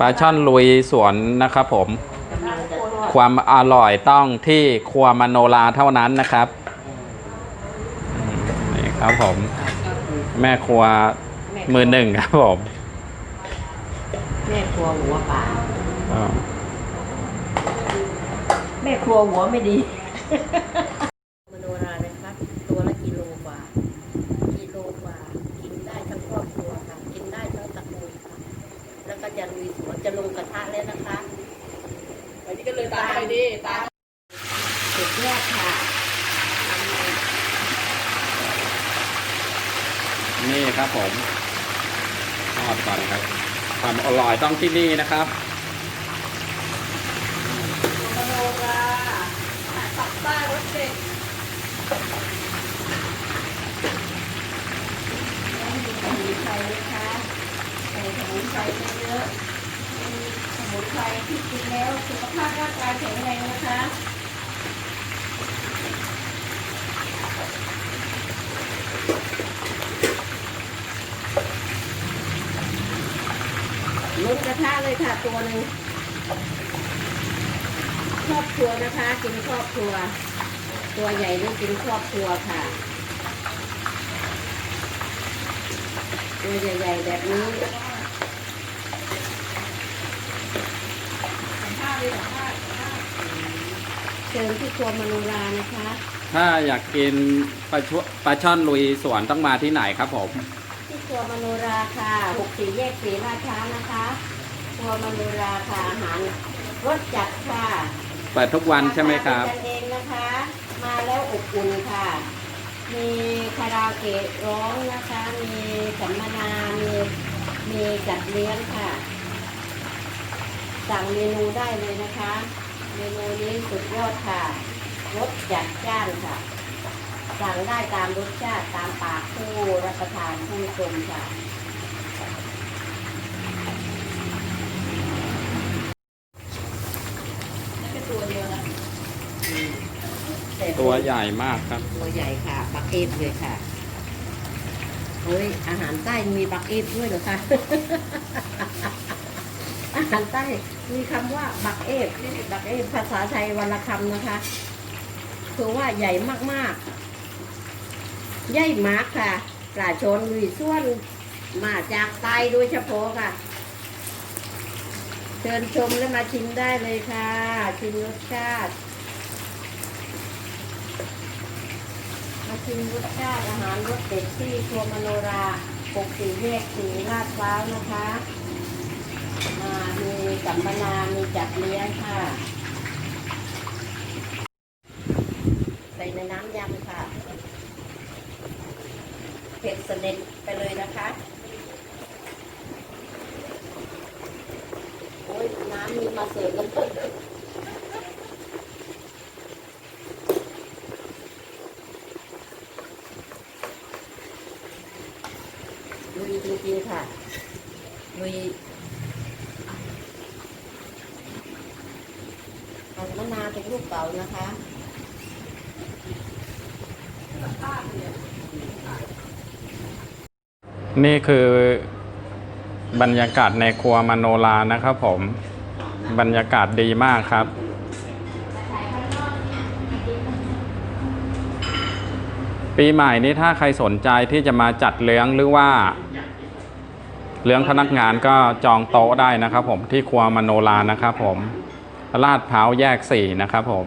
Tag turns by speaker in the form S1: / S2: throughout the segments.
S1: ปลาช่อนลุยสวนนะครับผม
S2: กำลังจะทอด
S1: ความอร่อยต้องที่ครัวมโนราเท่านั้นนะครับนี่ครับผม แม่ครัวมือหนึ่งครับผม
S2: แม่ครัวหัวป่า
S1: อ่า
S2: แม่ครัวหัวไม่ดีมโนรานะครับ ตัวละกิโลกว่า กิโลกว่า กินได้ทั้งครอบครัวค่ะ กินได้ทั้งตระกูลค่ะ แล้วก็จะลุยสวนจะลงกระทะแล้วนะคะ
S3: วันนี้ก็เลยตามไปดิตาม
S2: สุดยอดค่ะ
S1: นี่ครับผมท อดก่อนครับความอร่อยต้องที่นี่นะครับ
S3: มโนราปักใต้รถเด็ก
S2: สมุนไพรนะคะใส่สมุนไพรเยอะๆเป็นสมุนไพรที่กินแล้วสุขภาพร่างกายแข็งแรงนะคะ ลดกระทะเลยค่ะตัวหนึ่งครอบครัวนะคะ กินครอบครัว ตัวใหญ่นี่กินครอบครัวค่ะ ตัวใหญ่ๆแบบนี้
S3: สัมภาษณ์ดิสัมภาษณ์สัมภา
S2: เชิญที่ครัวมโนรานะคะ
S1: ถ้าอยากกินปลาช่อนลุยสวนต้องมาที่ไหนครับผม
S2: ครัวมโนราค่ะหกสี่แยกสีราชานะคะครัวมโนราค่ะอาหารรสจัดค่ะ
S1: เปิดทุกวันใช่ไหมครับาา
S2: เป็นกันเองนะคะ มาแล้วอบอุ่นค่ะ มีคาราโอเกะร้องนะคะ มีสัมมนา มีมีจัดเลี้ยงค่ะ สั่งเมนูได้เลยนะคะ เมนูนี้สุดยอดค่ะรสจัดจ้านค่ะ สั่งได้ตามรสชาติตามปากผู้รับประทานผู้ชมค่ะ
S3: นั่นแค่ตัวเดียวนะ
S1: ตัวใหญ่มากครับ
S2: ตัวใหญ่ค่ะบักเอฟเลยค่ะเฮ้ยอาหารใต้มีบักเอฟด้วยเหรอคะอาหารใต้มีคำว่าบักเอฟบักเอฟภาษาไทยวันละคำนะคะ คือว่าใหญ่มากๆ ใหญ่มากค่ะปลาชนลุยส่วนมาจากใต้โดยเฉพาะค่ะ เชิญชมและมาชิมได้เลยค่ะ ชิมรสชาติ มาชิมรสชาติอาหารรสเด็ดที่ครัวมโนราปกสีแยกสีลาดพร้าวนะคะมามีสัมมนา มีจัดเลี้ยงค่ะ ใส่ในน้ำยำค่ะ เผ็ด สนิทไปเลยนะคะโอ้ยน้ำมีมาเสิร์ฟกันเลยลุยจริงๆค่ะลุยเอามะนาวเป็นลูกเป๋านะคะ
S1: นี่คือบรรยากาศในครัวมโนรานะครับผม บรรยากาศดีมากครับปีใหม่นี้ถ้าใครสนใจที่จะมาจัดเลี้ยงหรือว่า เลี้ยงพนักงานก็จองโต๊ะได้นะครับ ผมที่ครัวมโนรานะครับผมลาดพร้าวแยกสี่นะครับผม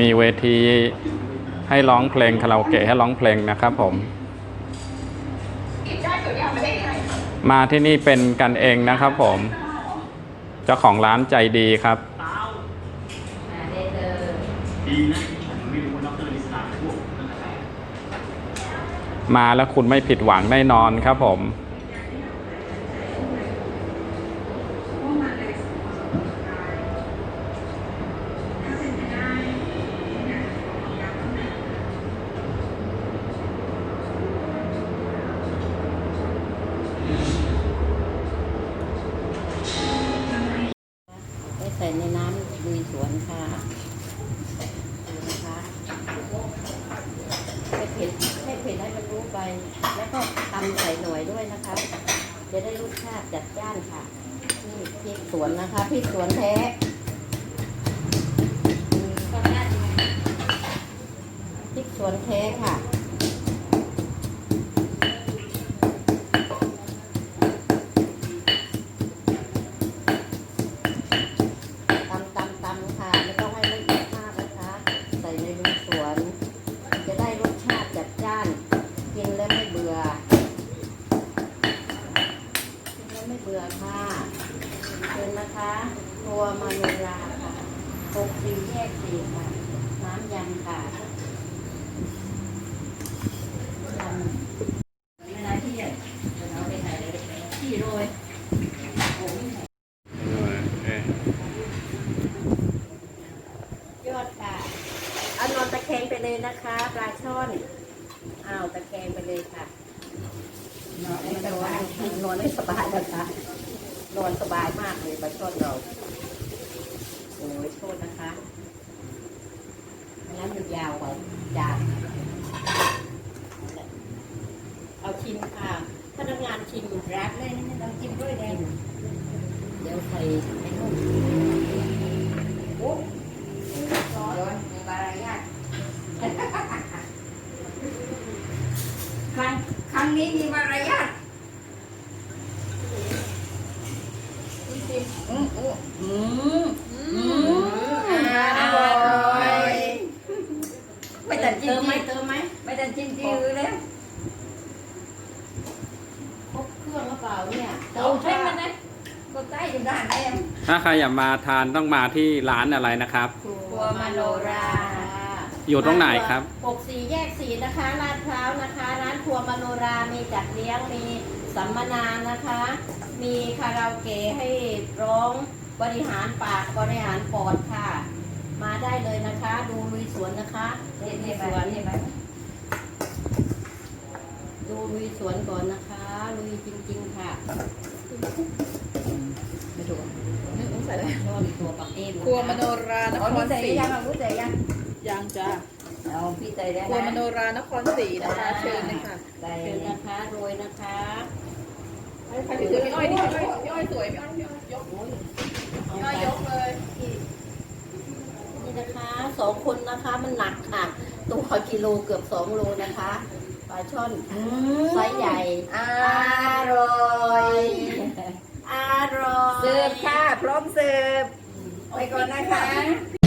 S1: มีเวที ให้ร้องเพลงคาราโอเกะให้ร้องเพลงนะครับผม มาที่นี่เป็นกันเองนะครับผม เจ้าของร้านใจดีครับมาแล้วคุณไม่ผิดหวังแน่นอนครับผม
S2: ไปใส่ในน้ำลุยสวนค่ะดูนะคะให้เผ็ดให้เผ็ดให้มันรู้ไป แล้วก็ตำใส่หน่อยด้วยนะคะ จะได้รสชาติจัดจ้านค่ะนี่พริกสวนนะคะพริกสวนแท้พริกสวนแท้ค่ะ ตำตำตำค่ะ ไม่ต้องให้ละเอียดมากนะคะ ใส่ในลุยสวน จะได้รสชาติจัดจ้าน กินแล้วไม่เบื่อ กินแล้วไม่เบื่อค่ะเชิญนะคะตัวมาโนราค่ะหกสี่แยกสี่ค่ะ น้ำยำค่ะยำเวลาที่เราไปไหนเลยที่โรยโอ้ย
S1: เอ้ย
S2: ยอดค่ะเอานอนตะแคงไปเลยนะคะปลาช่อนอ้าวตะแคงไปเลยค่ะ นอนไม่สบายนอนไม่สบายนะคะนอนสบายมากเลยปลาช่อนเราโอ้ยโทษนะคะงั้นมันยาวกว่าจานเอาชิมค่ะพนักงานชิมรักเลยนี่ต้องชิมด้วยเลยเดี๋ยวใส่ไอ้นุ่มโอ้
S3: ย้อนมีมารยาทครั้งคร งนี้มีมารยาทอืมอืมอืมอืมอร่อยไม่ตัดจิ้
S2: เติ
S3: ม
S2: มไหม
S3: จิ้ม
S2: เติมไหม
S3: ไม่ตัดจิ้มจิ้มแล้ว
S2: ครบเครื่องหรือเปล่าเนี่ย
S3: เอาให้มันนะก็ใต้อยู่ด้านแอม
S1: ถ้าใครอยากมาทานต้องมาที่ร้านอะไรนะครับ
S2: ครัวมโนรา
S1: อยู่ตรงไหนครับ
S2: ปกสีแยกสีนะคะลาดพร้าวนะคะ ร้านครัวมโนรา มีจัดเลี้ยง มีสัมมนานะคะ มีคาราโอเกะให้ร้อง บริหารปาก บริหารปอดค่ะ มาได้เลยนะคะ ดูลุยสวนนะคะ
S3: เห็น
S2: ลุ
S3: เห็
S2: ย
S3: น
S2: ส
S3: ไหม
S2: วน
S3: เห็นไหม
S2: ดูลุยสวนก่อนนะคะ ลุยจริง ๆ ค่ะ ไม่ถูก
S4: ใส่ได้
S2: ยอดตัวปักเอฟ
S4: ครัวมโนราน
S3: อ๋อ
S4: ค
S3: พี่
S4: ร
S3: ใจ
S4: ศรี
S3: ยังอะรู้ใจยัง
S4: ยังจ้า
S3: เอาพี่ใจได้
S4: ครัวมโน
S3: นะ
S4: รานครศรีนะคะเชิญเลยค่ะ
S3: ใจ
S2: เชิญนะคะโรยนะคะ
S4: ใครที่ถือพี่อ้อยนี่พี่อ้อยพี่อ้อยสวยพี่อ้อยพี่อ้อยยก
S2: โอ้ย
S4: พี่อ้อยยกเลย
S2: นี่นะคะสองคนนะคะมันหนักค่ะ ตัวกิโลเกือบสองโลนะคะปลาช่อน
S3: อื
S2: ไซส์ใหญ่
S3: อร่อย
S2: อร่อย
S3: เสิร์ฟค่ะ พร้อมเสิร์ฟไปก่อนนะคะ